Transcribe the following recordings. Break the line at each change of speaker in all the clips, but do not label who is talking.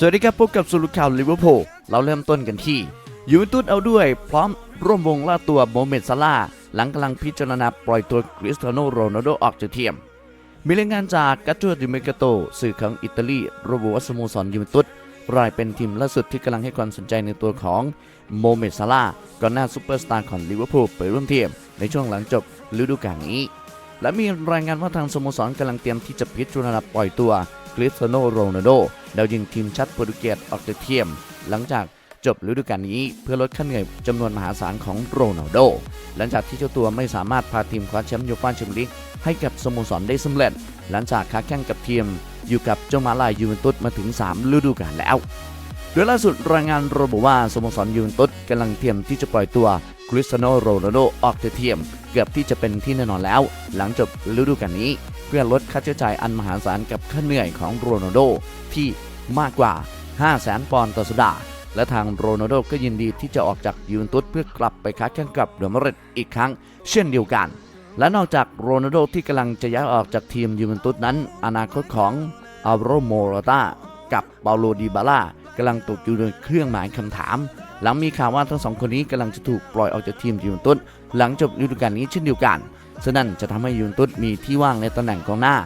สวัสดีครับพบกับสุรุข่าวลิเวอร์พูลเราเริ่มต้นกันที่ยูเวนตุสเอาด้วย พร้อมร่วมวงล่าตัวโมเมดซาลาหลังกำลังพิจารณาปล่อยตัวคริสเตียโนโรนัลโดออกจากทีมมีรายงานจากกัจจูดิเมกาโต สื่อของอิตาลีระบุว่าสโมสรยูเวนตุสรายเป็นทีมล่าสุดที่กำลังให้ความสนใจในตัวของโมเมดซาลาก่อนหน้าซูเปอร์สตาร์ของลิเวอร์พูลไปร่วมทีมในช่วงหลังจบฤดูกาลนี้ และมีรายงานว่าทางสโมสรกำลังเตรียมที่จะพิจารณาปล่อยตัว ริสเตียโนโรนัลโดดาวยิงทีมชาติโปรตุเกสออกจากทีมหลังจากจบฤดูกาลนี้เพื่อลดค่าเหนื่อยจำนวนมหาศาลของโรนัลโด หลังจากที่เจ้าตัวไม่สามารถพาทีมคว้าแชมป์ยูฟ่าแชมเปี้ยนลีกให้กับสโมสรได้สำเร็จ หลังจากค้าแข่งกับทีม อยู่กับเจ้ามาลายยูเวนตุสมาถึง 3 ฤดูกาลแล้ว โดยล่าสุดรายงานระบุว่าสโมสรยูเวนตุสกำลังเตรียมที่จะปล่อยตัวคริสเตียโนโรนัลโดออกจากทีม เกือบที่จะเป็นที่แน่นอนแล้ว หลังจบฤดูกาลนี้ เพื่อลดค่าใช้จ่ายอันมหาศาลกับค่าเหนื่อยของโรนัลโดที่มากกว่า 5 0 0แสนปอนด์ต่อสัปดาห์ และทางโรนัลโดก็ยินดีที่จะออกจากยูเวนตุสเพื่อกลับไปค้าแข่งกับเดอมาริดอีกครั้ง เช่นเดียวกัน และนอกจากโรนัลโดที่กำลังจะย้ายออกจากทีมยูเวนตุสนั้น อนาคตของอัลโรโมรตากับเปาโลดิบาล่ากำลังตกอยู่ในเครื่องหมายคำถาม หลังมีข่าวว่าทั้งสองคนนี้กำลังจะถูกปล่อยออกจากทีมยูเวนตุสหลังจบฤดูกาลนี้เช่นเดียวกัน ฉะนั้นจะทำให้ยูนตุสมีที่ว่างในตำแหน่งกองหน้า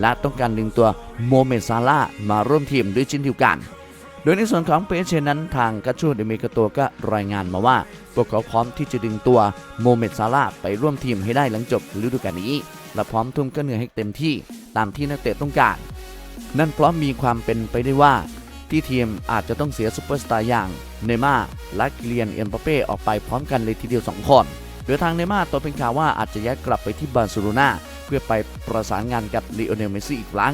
และต้องการดึงตัวโมเมดซาลามาร่วมทีมด้วยเช่นเดียวกัน โดยในส่วนของเปเชนั้นทางกัชชูเดเมกาโตก็รายงานมาว่า พวกเขาพร้อมที่จะดึงตัวโมเมดซาลาไปร่วมทีมให้ได้หลังจบฤดูกาลนี้และพร้อมทุ่มก็เหนื่อยให้เต็มที่ตามที่นักเตะต้องการ นั่นเพราะมีความเป็นไปได้ว่า ที่ทีมอาจจะต้องเสียซูเปอร์สตาร์อย่างเนย์ม่าและกิเลียนเอ็มบัปเป้ออกไปพร้อมกันเลยทีเดียว 2 คน โดยทางเนม่าตัวเป็นข่าวว่าอาจจะย้ายกลับไปที่บาร์เซโลนาเพื่อไปประสานงานกับลีโอเนลเมซี่อีกครั้ง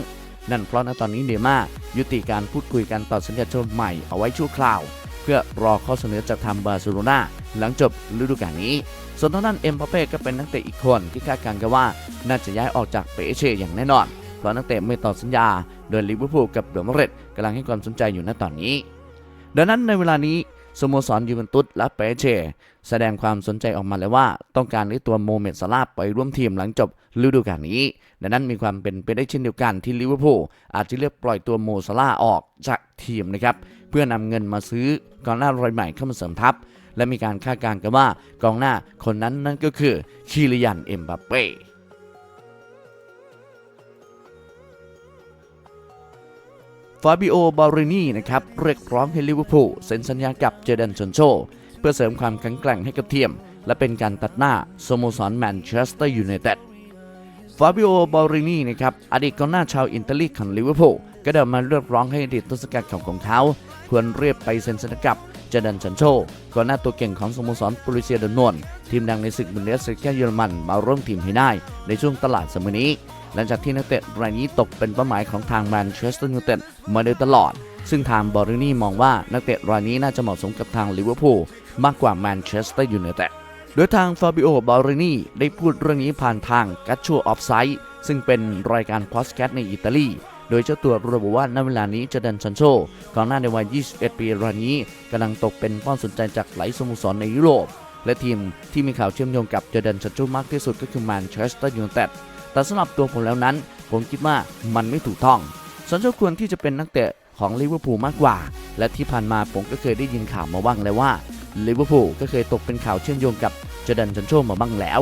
นั่นเพราะณตอนนี้เนม่ายุติการพูดคุยกันต่อสัญญาฉบับใหม่เอาไว้ชั่วคราว เพื่อรอข้อเสนอจากทางบาร์เซโลนาหลังจบฤดูกาลนี้ ส่วนทางด้านเอ็มบัปเป้ก็เป็นนักเตะอีกคนที่คาดการณ์กันว่า น่าจะย้ายออกจากเปเช่อย่างแน่นอนเพราะนักเตะไม่ต่อสัญญา โดยลิเวอร์พูลกับเดอมาดริดกำลังให้ความสนใจอยู่ณตอนนี้ ดังนั้นในเวลานี้ สโมสรยูเวนตุสและเปเช่แสดงความสนใจออกมาแล้วว่า ต้องการได้ตัวโมเมดซาลาไปร่วมทีมหลังจบฤดูกาลนี้ ดังนั้นมีความเป็นไปได้เช่นเดียวกันที่ลิเวอร์พูลอาจจะเลือกปล่อยตัวโมซาลาออกจากทีมนะครับ เพื่อนำเงินมาซื้อกองหน้ารายใหม่เข้ามาเสริมทัพ และมีการคาดการณ์กันว่ากองหน้าคนนั้นนั่นก็คือคิริยันเอ็มบัปเป้ ฟาบิโอบารินีนะครับเรียกร้องให้ลิเวอร์พูลเซ็นสัญญากับเจเดนชนโช เพื่อเสริมความแข็งแกร่งให้กับทีม และเป็นการตัดหน้าสโมสรแมนเชสเตอร์ยูไนเต็ดฟาบิโอบารินีนะครับอดีตกองหน้าชาวอิตาลีของลิเวอร์พูลก็เดินมาเรียกร้องให้อดีตต้นสังกัดของของเขา ควรเรียบไปเซ็นสัญญากับเจเดนชันโชกองหน้าตัวเก่งของสโมสรปลิเซียดนวนทีมดังในศึกบุนเดสลิก้าเยอรมันมาร่วมทีมให้ได้ในช่วงตลาดสมัยนี้ หลังจากที่นักเตะรายนี้ตกเป็นเป้าหมายของทางแมนเชสเตอร์ยูไนเต็ดมาโดยตลอด ซึ่งทางบอรินี่มองว่านักเตะรายนี้น่าจะเหมาะสมกับทางลิเวอร์พูลมากกว่าแมนเชสเตอร์ยูไนเต็ดโดยทางฟาบิโอบอรินี่ได้พูดเรื่องนี้ผ่านทางกัชชัวออฟไซด์ซึ่งเป็นรายการพอดแคสต์ในอิตาลีโดยเจ้าตัวระบุว่าณเวลานี้เจเดนชันโชกองหน้าในวัย 21 ปีรายนี้กำลังตกเป็นเป้าสนใจจากหลายสโมสรในยุโรป และทีมที่มีข่าวเชื่อมโยงกับเจเดนชันโชมากที่สุดก็คือแมนเชสเตอร์ยูไนเต็ด แต่สำหรับตัวผมแล้วนั้น ผมคิดว่ามันไม่ถูกต้องสันโชควรที่จะเป็นนักเตะของลิเวอร์พูลมากกว่า และที่ผ่านมาผมก็เคยได้ยินข่าวมาบ้างแล้วว่าลิเวอร์พูลก็เคยตกเป็นข่าวเชื่อมโยงกับเจเดนชันโชมาบ้างแล้ว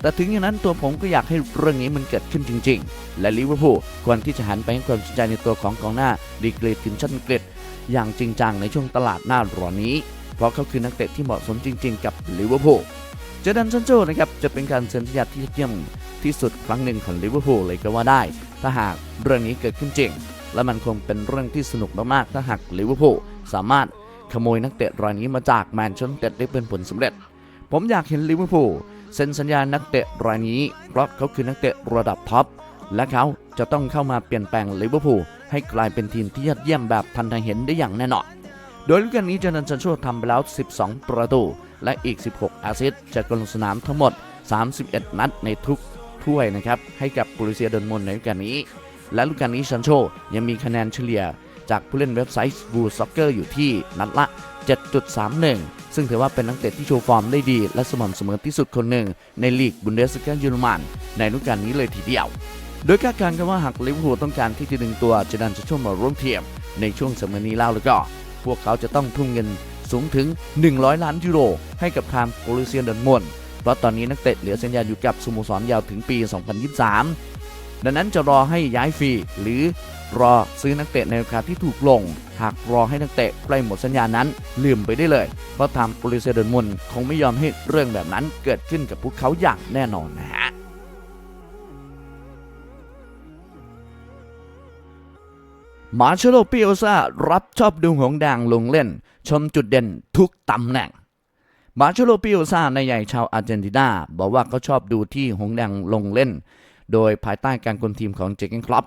แต่ถึงอย่างนั้นตัวผมก็อยากให้เรื่องนี้มันเกิดขึ้นจริง ๆ และลิเวอร์พูลควรที่จะหันไปให้ความสนใจในตัวของกองหน้าดีกรีทีมชาติอังกฤษอย่างจริงจังในช่วงตลาดหน้าร้อนนี้ เพราะเขาคือนักเตะที่เหมาะสมจริง ๆ กับลิเวอร์พูลเจดันซันโจนะครับจะเป็นการเซ็นสัญญาที่เยี่ยม ที่สุดครั้งหนึ่งของลิเวอร์พูลเลยก็ว่าได้ ถ้าหากเรื่องนี้เกิดขึ้นจริง และมันคงเป็นเรื่องที่สนุกมากๆถ้าหากลิเวอร์พูลสามารถขโมยนักเตะรายนี้มาจากแมนเชสเตอร์ได้เป็นผลสำเร็จ ผมอยากเห็นลิเวอร์พูลเซ็นสัญญานักเตะรายนี้เพราะเขาคือนักเตะระดับท็อปและเขาจะต้องเข้ามาเปลี่ยนแปลงลิเวอร์พูลให้กลายเป็นทีมที่ยอดเยี่ยมแบบทันทันเห็นได้อย่างแน่นอน โดยฤดูกาลนี้เจนันชันโชทำไปแล้ว 12 ประตู และอีก 16 แอสซิสต์จากลงสนามทั้งหมด 31 นัดในทุก ถ้วยนะครับให้กับปุริเซียเดนมอนในฤดูกาลนี้ และฤดูกาลนี้ชันโชยังมีคะแนนเฉลี่ยจากผู้เล่นเว็บไซต์บูซ็อกเกอร์อยู่ที่นัดละ 7.31 ซึ่งถือว่าเป็นนักเตะที่โชว์ฟอร์มได้ดี และสม่ำเสมอที่สุดคนหนึ่งในลีกบุนเดสลิก้าเยอรมันในฤดูกาลนี้เลยทีเดียว โดยคาดการณ์กันว่าหากลิเวอร์พูลต้องการที่จะดึงตัวเจดันชันโชมาร่วมทีมในช่วงสมัยนี้แล้วแล้วก็ พวกเขาจะต้องทุ่มเงินสูงถึง 100 ล้านยูโร ให้กับทางโปลิเซียนดอนมอน เพราะตอนนี้นักเตะเหลือสัญญาอยู่กับสโมสรยาวถึงปี 2023 ดังนั้นจะรอให้ย้ายฟรีหรือรอซื้อนักเตะในราคาที่ถูกลง หากรอให้นักเตะใกล้หมดสัญญานั้นลืมไปได้เลย เพราะทางโปลิเซียนดนมอนคงไม่ยอมให้เรื่องแบบนั้นเกิดขึ้นกับพวกเขาอย่างแน่นอนนะฮะมาเชโลเปียซารับชอบดูหงส์แดงลงเล่น ชมจุดเด่นทุกตำแหน่ง มาร์เชโลเปียซาในใหญ่ชาวอาร์เจนตินาบอกว่าเขาชอบดูที่หงแดงลงเล่น โดยภายใต้การคุมทีมของเจเกนคลับ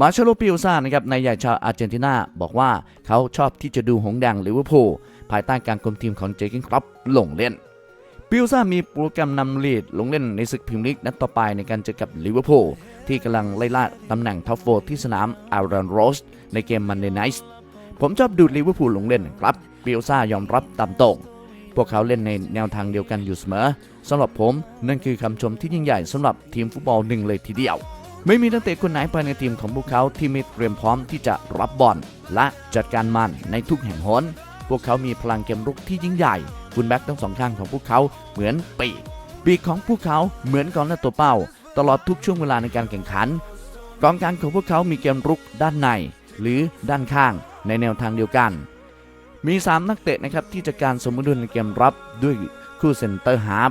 มาร์เชโลเปียซานะครับในใหญ่ชาวอาร์เจนตินาบอกว่าเขาชอบที่จะดูหงแดงลิเวอร์พูลภายใต้การคุมทีมของเจเกนคลับลงเล่นปิลซ่ามีโปรแกรมนำลีดลงเล่นในศึกพรีเมียร์ลีกนัดต่อไปในการเจอกับลิเวอร์พูลที่กำลังไล่ล่าตำแหน่งท็อปโฟที่สนามอาร์รอนโรสในเกมมันเดย์ไนท์ผมชอบดูลิเวอร์พูลลงเล่นครับ ปิลซ่ายอมรับตามตรงพวกเขาเล่นในแนวทางเดียวกันอยู่เสมอสำหรับผมนั่นคือคำชมที่ยิ่งใหญ่สำหรับทีมฟุตบอลหนึ่งเลยทีเดียว ไม่มีนักเตะคนไหนภายในทีมของพวกเขาที่ไม่เตรียมพร้อมที่จะรับบอลและจัดการมันในทุกแห่งหนพวกเขามีพลังเกมรุกที่ยิ่งใหญ่ฟุตแบ็กทั้งสองข้างของพวกเขาเหมือนปีกปีกของพวกเขาเหมือนกองหน้าตัวเป้า ตลอดทุกช่วงเวลาในการแข่งขันกองกลางของพวกเขามีเกมรุกด้านใน หรือด้านข้างในแนวทางเดียวกัน มี 3 นักเตะนะครับที่จะการสมดุลในเกมรับด้วยคู่เซนเตอร์ฮาร์ฟ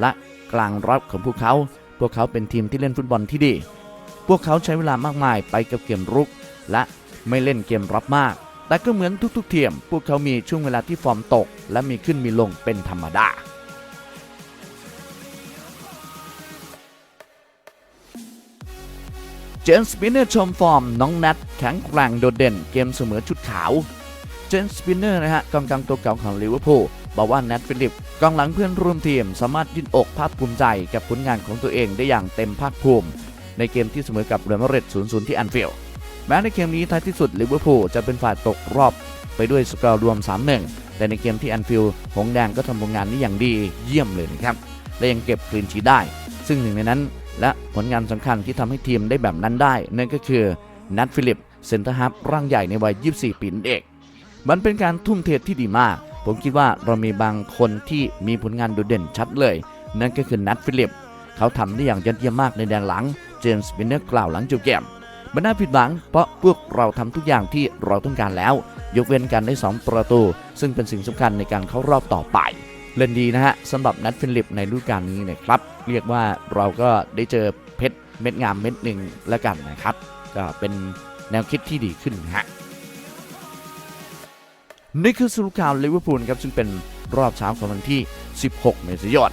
และกลางรับของพวกเขา พวกเขาเป็นทีมที่เล่นฟุตบอลที่ดี พวกเขาใช้เวลามากมายไปกับเกมรุก และไม่เล่นเกมรับมาก แต่ก็เหมือนทุกๆทีมพวกเขามีช่วงเวลาที่ฟอร์มตก และมีขึ้นมีลงเป็นธรรมดาเจนสปินเนอร์ชมฟอร์ม น้องแนทแข็งแกร่งโดดเด่นเกมเสมอชุดขาว เจนสปินเนอร์นะฮะกองกลางตัวเก่าของลิเวอร์พูลบอกว่าแนทฟิลิปกองหลังเพื่อนร่วมทีม สามารถยืนอกภาคภูมิใจกับผลงานของตัวเองได้อย่างเต็มภาคภูมิ ในเกมที่เสมอกับเรอัลมาดริด0-0 ที่แอนฟิลด์แม้ในเกมนี้ท้ายที่สุดลิเวอร์พูลจะเป็นฝ่ายตกรอบไปด้วยสกอร์รวม 3-1 แต่ในเกมที่แอนฟิลด์หงแดงก็ทำผลงานนี้อย่างดีเยี่ยมเลยนะครับและยังเก็บคลีนชีได้ ซึ่งหนึ่งในนั้น และผลงานสำคัญที่ทำให้ทีมได้แบบนั้นได้ นั่นก็คือนัทฟิลิปเซนเตอร์ฮาร์ฟร่างใหญ่ในวัย 24 ปีนั่นเอง มันเป็นการทุ่มเทที่ดีมาก ผมคิดว่าเรามีบางคนที่มีผลงานโดดเด่นชัดเลย นั่นก็คือนัทฟิลิป เขาทำได้อย่างยอดเยี่ยมมากในแดงหลัง เจมส์วินเนอร์กล่าวหลังจบเกมมันน่าผิดหวัง เพราะพวกเราทำทุกอย่างที่เราต้องการแล้ว ยกเว้นการได้ 2 ประตู ซึ่งเป็นสิ่งสำคัญในการเข้ารอบต่อไปเล่นดีนะฮะสำหรับนัทฟิลิปในฤดูกาลนี้นะครับ เรียกว่าเราก็ได้เจอเพชรเม็ดงามเม็ดหนึ่งแล้วกันนะครับ ก็เป็นแนวคิดที่ดีขึ้นฮะ นี่คือสรุปข่าวลิเวอร์พูลครับซึ่งเป็นรอบเช้าของวันที่ 16 เมษายน